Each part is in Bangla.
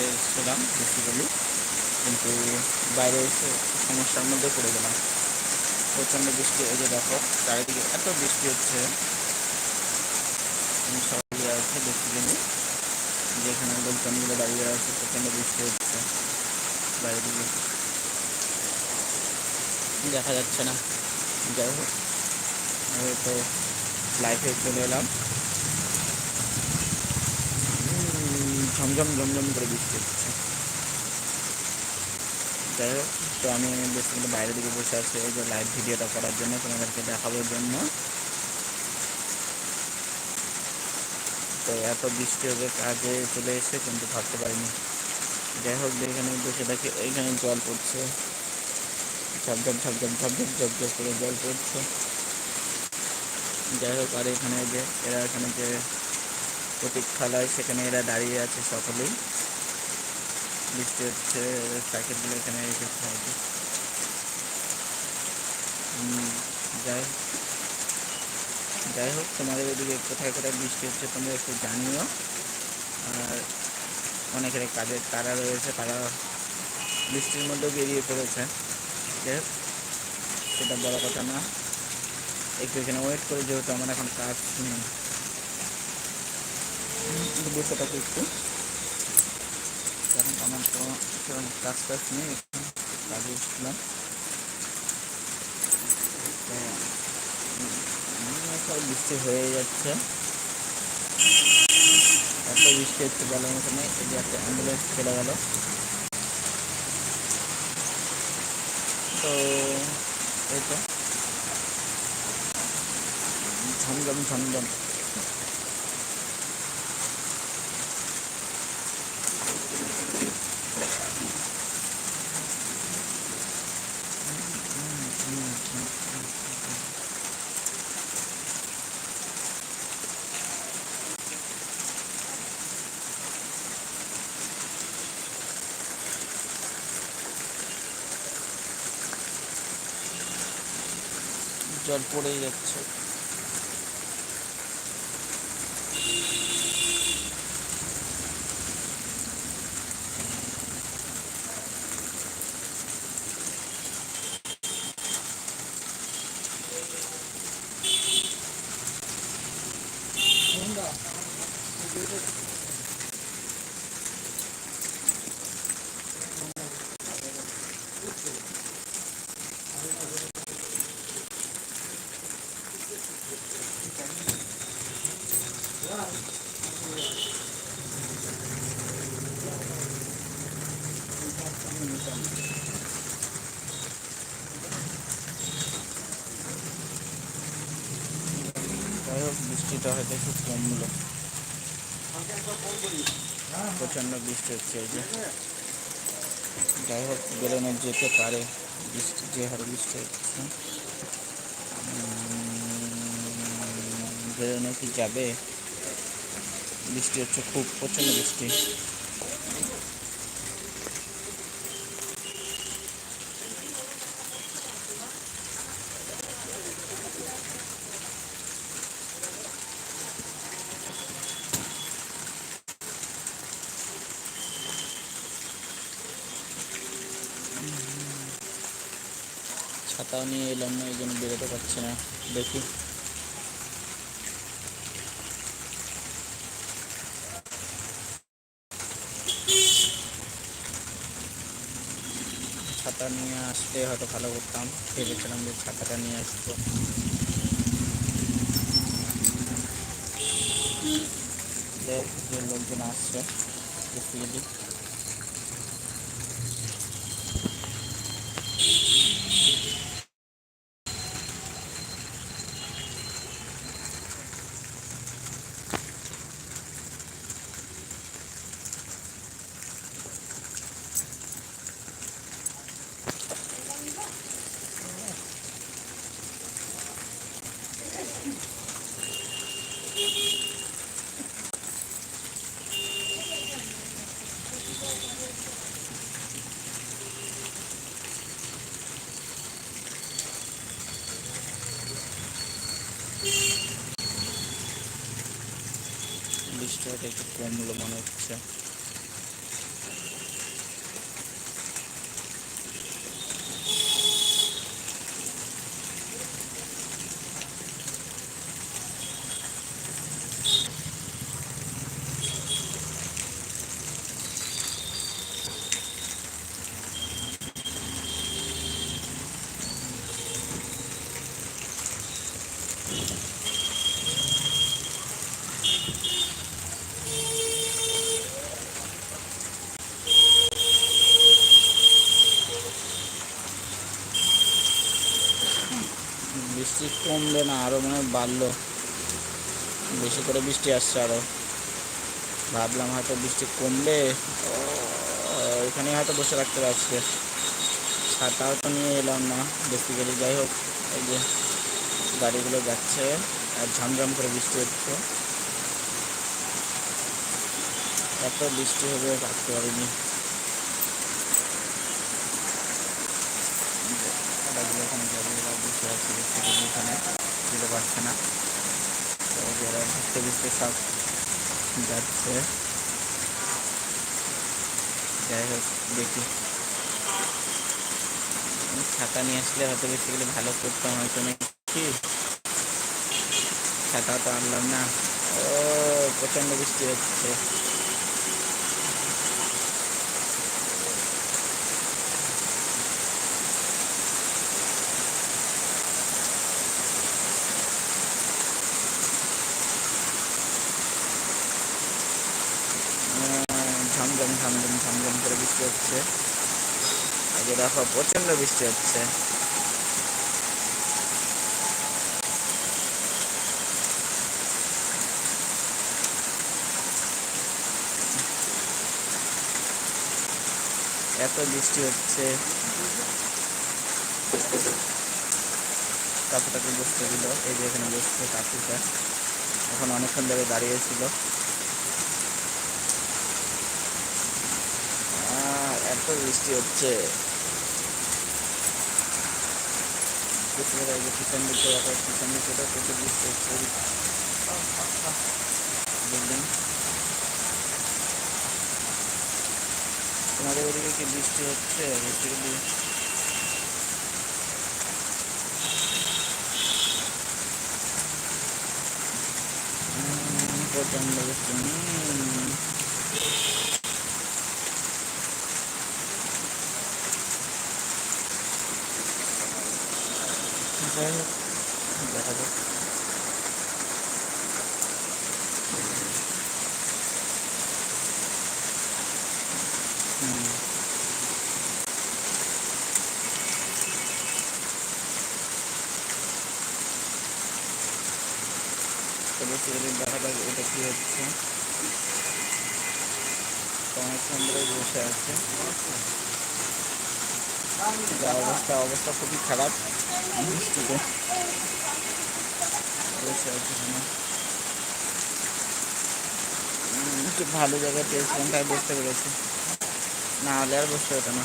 বাইরে এসেছিলাম বেসিক্যালি কিন্তু বাইরে এসে সমস্যার মধ্যে পড়ে গেলাম। প্রচণ্ড বৃষ্টি, এই যে দেখো, চারিদিকে এত বৃষ্টি হচ্ছে। সবাই আছে বেসিক্যালি যেখানে লোকজনগুলো দাঁড়িয়ে আছে, প্রচণ্ড বৃষ্টি হচ্ছে বাইরে দিকে দেখা যাচ্ছে না। যাই হোক, আমি তো লাইফে চলে এলাম। ঝমঝম ঝমঝম করে বৃষ্টি হচ্ছে। যাই হোক, তো আমি বেসিক্যালি বাইরের দিকে বসে আছি, এই যে লাইভ ভিডিওটা করার জন্য, তোমাদেরকে দেখানোর জন্য। তো এত বৃষ্টি হবে কাজে চলে এসে কিন্তু ভাবতে পারিনি। যাই হোক, যে এখানে বসে থাকি এইখানে জল পড়ছে। ঝপঝপ ঝপঝপ ঝপঝপ ঝপঝপ করে জল পড়ছে। যাই হোক, আর এখানে যে, এরা এখানে যে প্রতীক্ষালয় সেখানে এরা দাঁড়িয়ে আছে সকলেই। বৃষ্টি হচ্ছে সাইকেলগুলো এখানে রেখেছে আর কি। উম, যাই যাই হোক তোমাদের ওদিকে কোথায় কোথায় বৃষ্টি হচ্ছে তোমরা একটু জানিও। আর অনেকের কাজের তারা রয়েছে তারা বৃষ্টির মধ্যেও বেরিয়ে পড়েছে। যাই হোক সেটা বড় কথা না। একটু এখানে ওয়েট করে যেহেতু আমার এখন কাজ নেই। উম, বসে একটু কারণ আমার তো সেরকম কাজ টাজ নেই কাজে এসেছিলাম বৃষ্টি হয়ে যাচ্ছে এত বৃষ্টি হচ্ছে বলার মতো নেই এই যে একটা অ্যাম্বুলেন্স চলে গেল তো। এই তো ঝমঝম ঝমঝম জল পড়েই যাচ্ছে। যাই হোক, বৃষ্টিটা হয়তো একটু কমলো। প্রচণ্ড বৃষ্টি হচ্ছে এই যে। যাই হোক, বেরোনো যেতে পারে বৃষ্টি, যে হারে বৃষ্টি হচ্ছে। বেরোনো কি যাবে? বৃষ্টি হচ্ছে, খুব প্রচণ্ড বৃষ্টি। ছাতাও নিয়ে এলাম না এই জন্য বেরোতে পারছি না। দেখি। ছাতা নিয়ে আসলে হয়তো ভালো করতাম। ভেবেছিলাম যে ছাতাটা নিয়ে আসব। লোকজন আসছে বেসিক্যালি টাকাটা একটু কমলো মনে হচ্ছে। বৃষ্টি কমবে না আরও মনে বাড়লো। বেশি করে বৃষ্টি আসছে আরও ভাবলাম হয়তো বৃষ্টি কমবে ও, এখানে হয়তো বসে রাখতে পারছে ছাতাও তো নিয়ে এলাম না বেশি বেসিক্যালি যাই হোক এই যে গাড়িগুলো যাচ্ছে আর ঝমঝম করে বৃষ্টি হচ্ছে। এত বৃষ্টি হবে ভাবতে পারিনি। গাড়িগুলো এখানে গাড়িগুলো বসে আছে বেসিক্যালি এখানে, যেতে পারছে না। তো যারা ভিজতে ভিজতে সব যাচ্ছে। যাই হোক, দেখি। ছাতা নিয়ে আসলে হয়তো বেসিক্যালি ভালো করতাম, হয়তো নাকি ছাতা তো আনলাম না। ও, প্রচণ্ড বৃষ্টি হচ্ছে আহ, ঝমঝম ঝমঝম ঝমঝম করে বৃষ্টি হচ্ছে। আগে দেখো, প্রচণ্ড বৃষ্টি হচ্ছে। এত বৃষ্টি হচ্ছে। কাকুটাকে বসতে দিল। এই যে এখানে বসছে কাকুটা। এখন অনেকক্ষণ ধরে দাঁড়িয়েছিল আহ, এত বৃষ্টি হচ্ছে। তোমাদের ওদিকে কি বৃষ্টি হচ্ছে? বেসিক্যালি প্রচণ্ড বৃষ্টি। দেখা যাক। বেসিক্যালি দেখা যাক এটা কি হচ্ছে। অনেকক্ষণ বসে আছে। অবস্থা অবস্থা খুবই খারাপ। বৃষ্টিতে বসে আছে এখানে উম, একটু ভালো জায়গায় পেয়েছিলাম তাই বসতে পেরেছি না হলে আর বসতে হতো না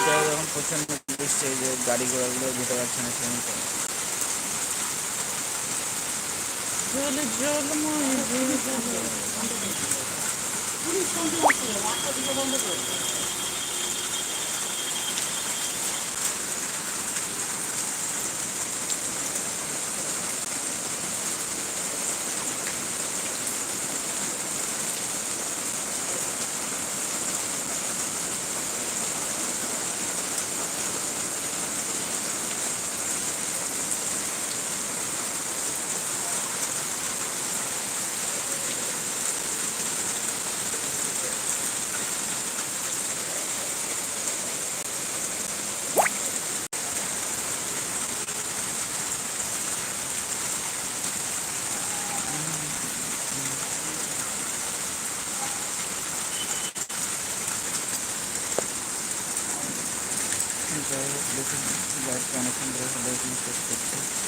যাই প্রচণ্ড বৃষ্টি যে গাড়ি ঘোড়াগুলো যেতে পারছে না সেরকম জলে জলময় জলে জলে। যাই হোক দেখুন লাইটটা অনেকক্ষণ ধরে সবাই শেষ করছে।